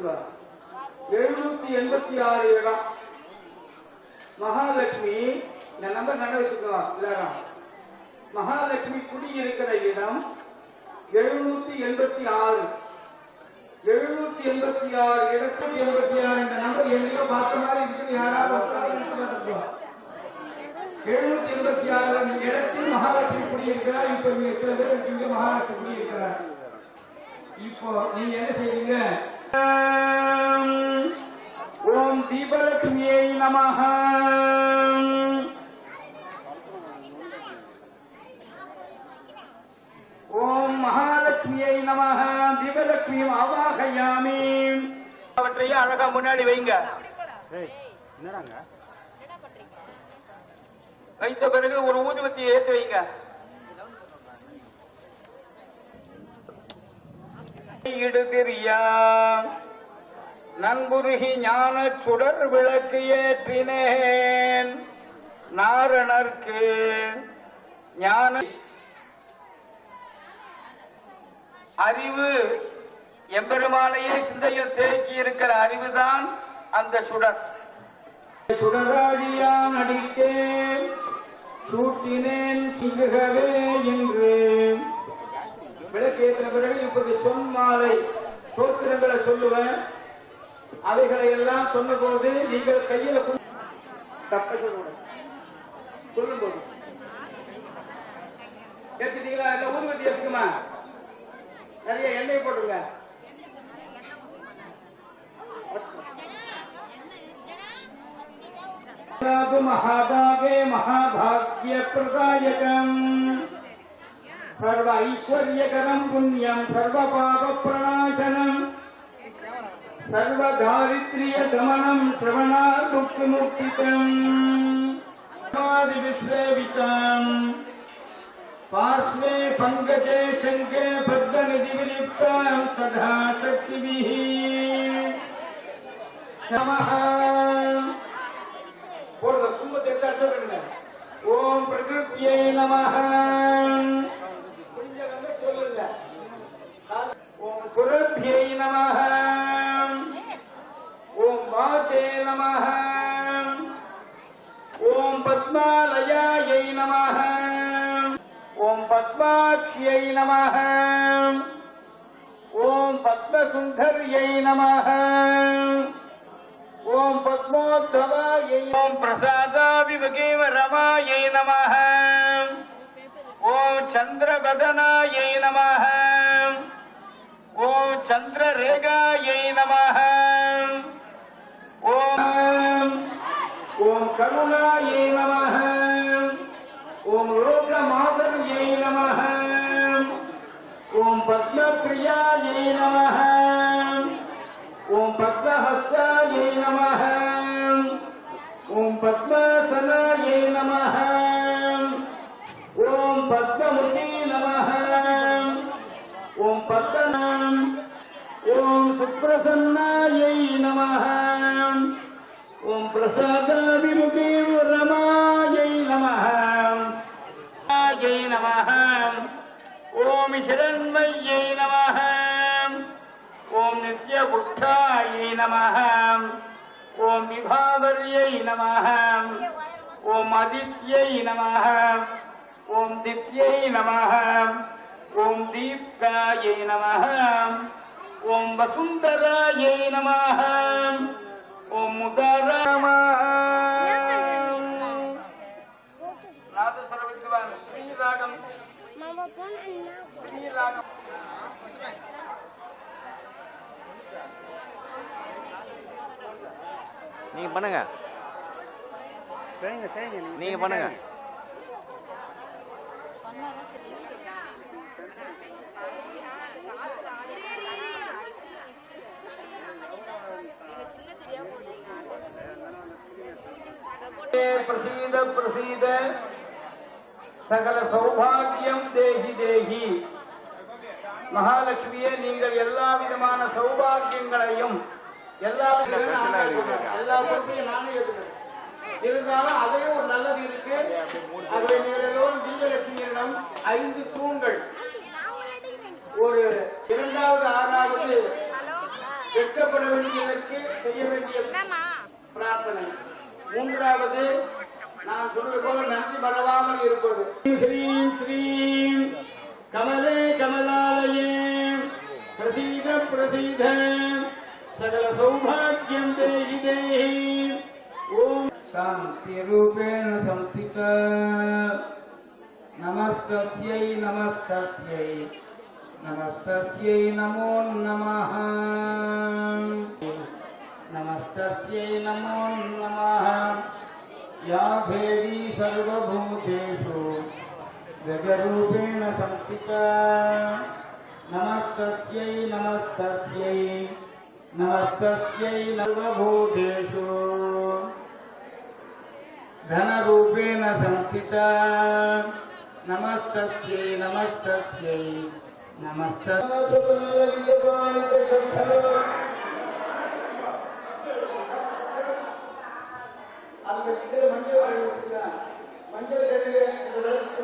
வச்சுக்கோ எழுநூத்தி எண்பத்தி ஆறு இடம் மகாலட்சுமி இந்த நம்பர் நட வச்சுக்கலாம் எல்லாரும் மகாலட்சுமி குடியிருக்கிற இடம் எழுநூத்தி எண்பத்தி ஆறு. எழுநூத்தி எண்பத்தி ஆறு இடத்தி எண்பத்தி ஆறு இந்த நம்பர் எங்கேயோ பார்த்த மாதிரி இருக்குது யாராவது எழுநூத்தி எண்பத்தி ஆறு இடத்தில் மகாலட்சுமி குடியிருக்கிறார் இப்ப நீங்க சில பேர் இருக்கீங்க மகாலட்சுமி குடியிருக்கிறார் இப்போ நீங்க என்ன செய்றீங்க? ஓம். தீபலட்சுமியை நமஹ. ஓம் மகாலட்சுமியை நமஹ. தீபலட்சுமியும் அவாகயாமி அவற்றையே அழகா முன்னாடி வைங்க. வைத்த பிறகு ஒரு ஊதுபத்தியை ஏற்றி வைங்க. இடுதிரியா நண்புருகி ஞான சுடர் விளக்கு ஏற்றினேன். நாரணர்க்கு ஞான அறிவு எம்பெருமானையே சிந்தையில் தேக்கி இருக்கிற அறிவுதான் அந்த சுடர். சுடராடியான் அடித்தேன் சூட்டினேன் சிங்குகவே என்று விளக்கு ஏற்றின பிறகு இப்போது சொன் மாலை தோத்திரங்களை சொல்லுவேன். அவைகளை எல்லாம் சொன்ன போது நீங்கள் கையில தப்ப சொல்லணும் சொல்லும் போது ஏற்றுட்டீங்களா இல்ல ஊதுவத்தி ஏற்றுக்குமா நிறைய எண்ணெய் போட்டுருங்க மகாதாகே மகாபாகிய பிரதாயகம். सर्व ऐश्वर्यकरम पुण्यम सर्व पाप प्रणाशनम सर्व दारिद्र्य गमनम श्रवणार्मुक्ति मुक्ति विश्वेविताम पार्श्वे पंकजे शंके पद्म निधि विलिप्ताम सदा शक्ति नमः ओम प्रकृत नमः। பத்மாலயாயை நமஹ ஓம் பத்மாட்சியை நமஹ ஓம் பத்மசுந்தர்யை நமஹ ஓம் பத்மோத்தவாயை ஓம் பிரசாதாபிமுகேவ ரமாயை நமः ஓம் சந்திரபதனாயை நமः ஓம் சந்திரரேகாயை நமः ஓம் ஓம் கருணாயை நமः ஓம் லோகமாதர்யை நமः ஓம் பத்மபிரியாயை நமः ஓம் பத்மஹஸ்தாயை நமः ஓம் பத்மாசனாயை நமः ஓம் பத்மமுனி நமः ஓம் பத்மநாம் ஓம் சுப்பிரசன்னாயை நமः ஓம் பிரசாதாபிமுகே ரமாயை நமः யை நமः ஓம் ஹிரண்மய்யை நமः ஓம் நித்யபுஷ்டாயை நமः ஓம் விபாவர்யை நமः ஓம் அதித்யை நமः ஓம் தித்யை நமः ஓம் தீப்தாயை நமः ஓம் வசுந்தராயை நமः Mama pun enak. ஸ்ரீராகம் நீங்க பண்ணுங்க. சரிங்க சரிங்க. நீங்க நீங்க பண்ணுங்க. பிரசீத பிரசீத. சகல சௌபாகியம் தேகி தேகி. மகாலட்சுமியே நீங்கள் எல்லா விதமான சௌபாகியங்களையும் எல்லா எல்லா பொறுப்பையும் நானே எடுக்கிறேன். இருந்தாலும் அதையும் ஒரு நல்லது இருக்கு. அதை எல்லோரும் தீபலட்சுமியிடம் ஐந்து தூண்கள். ஒரு இரண்டாவது ஆறாவது வெட்கப்பட வேண்டியதற்கு செய்ய வேண்டிய பிரார்த்தனை. மூன்றாவது நான் சொன்னது போல நன்றி மறவாமல் இருப்பது. ஸ்ரீம் ஸ்ரீம் கமலே கமலாலயே பிரசீத பிரசீத சகல சௌபாகியம் தேகி தேகி ஓம் சாந்தி ரூபேண சம்சித நமஸ்தஸ்யை நமஸ்தஸ்யை நமஸ்தஸ்யை நமோ நமஹ. நமஸ்தஸ்யை நமோ நமஹ. या देवी सर्वभूतेषु जगरूपेण संस्थिता नमस्तस्यै नमस्तस्यै नमस्तस्यै सर्वभूतेषु धनरूपेण संस्थिता नमस्तस्यै नमस्तस्यै नमस्तस्यै அந்த சிறு மஞ்சள் மஞ்சள்